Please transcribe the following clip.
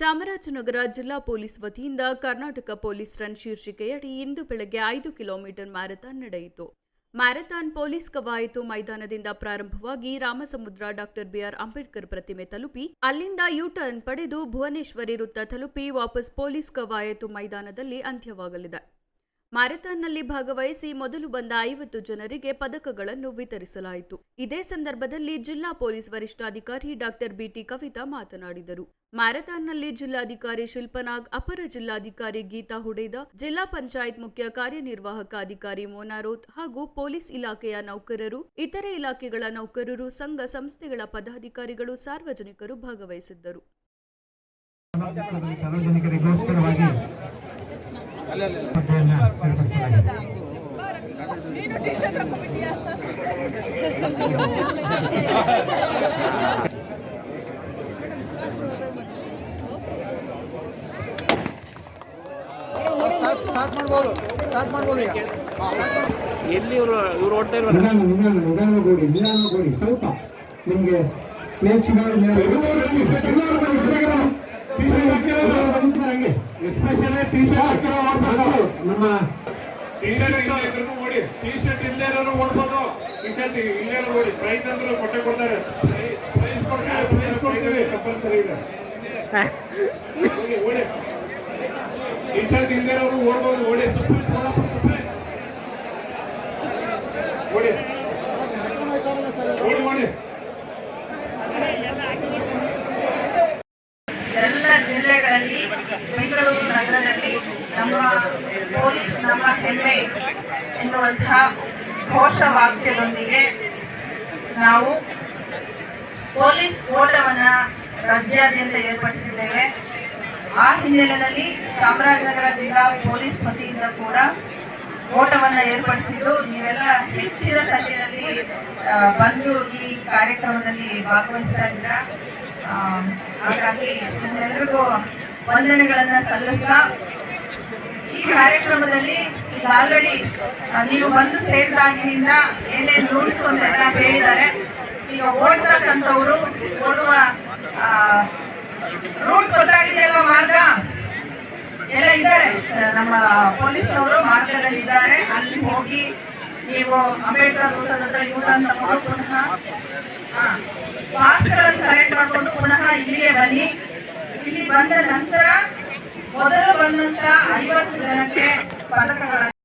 ಚಾಮರಾಜನಗರ ಜಿಲ್ಲಾ ಪೊಲೀಸ್ ವತಿಯಿಂದ Karnataka police run ಶೀರ್ಷಿಕೆಯಡಿ ಇಂದು ಬೆಳಗ್ಗೆ ಐದು ಕಿಲೋಮೀಟರ್ ಮ್ಯಾರಥಾನ್ ನಡೆಯಿತು. ಮ್ಯಾರಥಾನ್ ಪೊಲೀಸ್ ಕವಾಯತು ಮೈದಾನದಿಂದ ಪ್ರಾರಂಭವಾಗಿ ರಾಮಸಮುದ್ರ ಡಾಕ್ಟರ್ ಬಿಆರ್ ಅಂಬೇಡ್ಕರ್ ಪ್ರತಿಮೆ ತಲುಪಿ, ಅಲ್ಲಿಂದ ಯೂ ಟರ್ನ್ ಪಡೆದು ಭುವನೇಶ್ವರಿ ವೃತ್ತ ತಲುಪಿ ವಾಪಸ್ ಪೊಲೀಸ್ ಕವಾಯತು ಮೈದಾನದಲ್ಲಿ ಅಂತ್ಯವಾಗಲಿದೆ. ಮ್ಯಾರಥಾನ್ನಲ್ಲಿ ಭಾಗವಹಿಸಿ ಮೊದಲು ಬಂದ ಐವತ್ತು ಜನರಿಗೆ ಪದಕಗಳನ್ನು ವಿತರಿಸಲಾಯಿತು. ಇದೇ ಸಂದರ್ಭದಲ್ಲಿ ಜಿಲ್ಲಾ ಪೊಲೀಸ್ ವರಿಷ್ಠಾಧಿಕಾರಿ ಡಾಕ್ಟರ್ ಬಿಟಿ ಕವಿತಾ ಮಾತನಾಡಿದರು. ಮ್ಯಾರಥಾನ್ನಲ್ಲಿ ಜಿಲ್ಲಾಧಿಕಾರಿ ಶಿಲ್ಪನಾಗ್ ಅಪರ ಜಿಲ್ಲಾಧಿಕಾರಿ ಗೀತಾ ಹುಡೇದ ಜಿಲ್ಲಾ ಪಂಚಾಯತ್ ಮುಖ್ಯ ಕಾರ್ಯನಿರ್ವಾಹಕ ಅಧಿಕಾರಿ ಮೋನಾರೋತ್ ಹಾಗೂ ಪೊಲೀಸ್ ಇಲಾಖೆಯ ನೌಕರರು ಇತರೆ ಇಲಾಖೆಗಳ ನೌಕರರು ಸಂಘ ಸಂಸ್ಥೆಗಳ ಪದಾಧಿಕಾರಿಗಳು ಸಾರ್ವಜನಿಕರು ಭಾಗವಹಿಸಿದ್ದರು. ಸಾರ್ವಜನಿಕರಿಗೋಸ್ಕರವಾಗಿ ಸ್ಟಾರ್ಟ್ ಮಾಡ್ಬೋದು. ಸ್ಟಾರ್ಟ್ ಮಾಡ್ಬೋದು ಈಗ. ಎಲ್ಲಿ ಇವರು ಇವ್ರು ಓಡ್ತಾ ಇಲ್ವಲ್ಲ ನಿಧಾನ ನಿಧಾನ ನಿಧಾನವಾಗಿ ನಿಧಾನವಾಗಿ ಸ್ವಲ್ಪ. ನಿಮಗೆ ಪ್ಲೇಸ್ ಸಿಗೋದು ಎಸ್ಪೆಷಲಿ ಟಿ ಶರ್ಟ್ ನಮ್ಮ ಟಿ ಶರ್ಟ್ ಓಡಿ. ಟಿ ಶರ್ಟ್ ಇಲ್ಲದೆ ಇರೋರು ಓಡ್ಬೋದು. ಟಿ ಶರ್ಟ್ ಇಲ್ಲದೆ ಇರೋರು ಓಡಿ. ಪ್ರೈಸ್ ಅಂದ್ರೂ ಕೊಟ್ಟೆ ಕೊಡ್ತಾರೆ. ಪ್ರೈಸ್ ಕೊಡ್ತಾರೆ ಪ್ರೈಸ್ ಕೊಡ್ತೀವಿ. ಕಂಪಲ್ಸರಿ ಇದೆ. ಹೋಗಿ ಓಡಿ. ಟಿ ಶರ್ಟ್ ಇಲ್ಲದೆ ಇರೋರು ಓಡ್ಬೋದು. ಓಡಿ. Supreme supreme. ಓಡಿ. ಓಡಿ ಓಡಿ. ಎಲ್ಲ ಜಿಲ್ಲೆಗಳಲ್ಲಿ ಬೆಂಗಳೂರು ನಗರದಲ್ಲಿ ನಮ್ಮ ಪೊಲೀಸ್, ನಮ್ಮ ಹೆಮ್ಮೆ ಎನ್ನುವಂತಹ ಘೋಷವಾಕ್ಯದೊಂದಿಗೆ ನಾವು ಪೊಲೀಸ್ ಓಟವನ್ನ ರಾಜ್ಯಾದ್ಯಂತ ಏರ್ಪಡಿಸಿದ್ದೇವೆ. ಆ ಹಿನ್ನೆಲೆಯಲ್ಲಿ ಚಾಮರಾಜನಗರ ಜಿಲ್ಲಾ ಪೊಲೀಸ್ ವತಿಯಿಂದ ಕೂಡ ಓಟವನ್ನು ಏರ್ಪಡಿಸಿದ್ದು. ನೀವೆಲ್ಲ ಹೆಚ್ಚಿನ ಸಂಖ್ಯೆಯಲ್ಲಿ ಬಂದು ಈ ಕಾರ್ಯಕ್ರಮದಲ್ಲಿ ಭಾಗವಹಿಸ್ತಾ ಇದ್ದೀರಾ? ಹಾಗಾಗಿ ನಿಮ್ಮೆಲ್ಲರಿಗೂ ವಂದನೆಗಳನ್ನ ಸಲ್ಲಿಸ್ತಾ, ಈ ಕಾರ್ಯಕ್ರಮದಲ್ಲಿ ಆಲ್ರೆಡಿ ನೀವು ಬಂದು ಸೇರಿದಾಗಿನಿಂದ ಏನೇನು ರೂಲ್ಸ್ ಅಂತೆಲ್ಲ ಹೇಳಿದ್ದಾರೆ. ಈಗ ಓಡ್ತಕ್ಕಂಥವ್ರು ಓಡುವ ರೂಟ್ ಗೊತ್ತಾಗಿದೆ ಅಲ್ವಾ ಮಾರ್ಗ? ಎಲ್ಲ ಇದ್ದಾರೆ. ನಮ್ಮ ಪೊಲೀಸ್ನವರು ಮಾರ್ಗದಲ್ಲಿ ಇದ್ದಾರೆ ಅಲ್ಲಿ ಹೋಗಿ ನೀವು ಅಂಬೇಡ್ಕರ್ ವೃತ್ತದ ಹತ್ರ ಯೂಟರ್ನ್ ಪುನಃ ಪಾಸ್ಗಳನ್ನು ಕಲೆಕ್ಟ್ ಮಾಡಿಕೊಂಡು ಪುನಃ ಇಲ್ಲಿಗೆ ಬನ್ನಿ. ಇಲ್ಲಿ ಬಂದ ನಂತರ ಮೊದಲು ಬಂದಂತ ಐವತ್ತು ಜನಕ್ಕೆ ಪದಕಗಳನ್ನು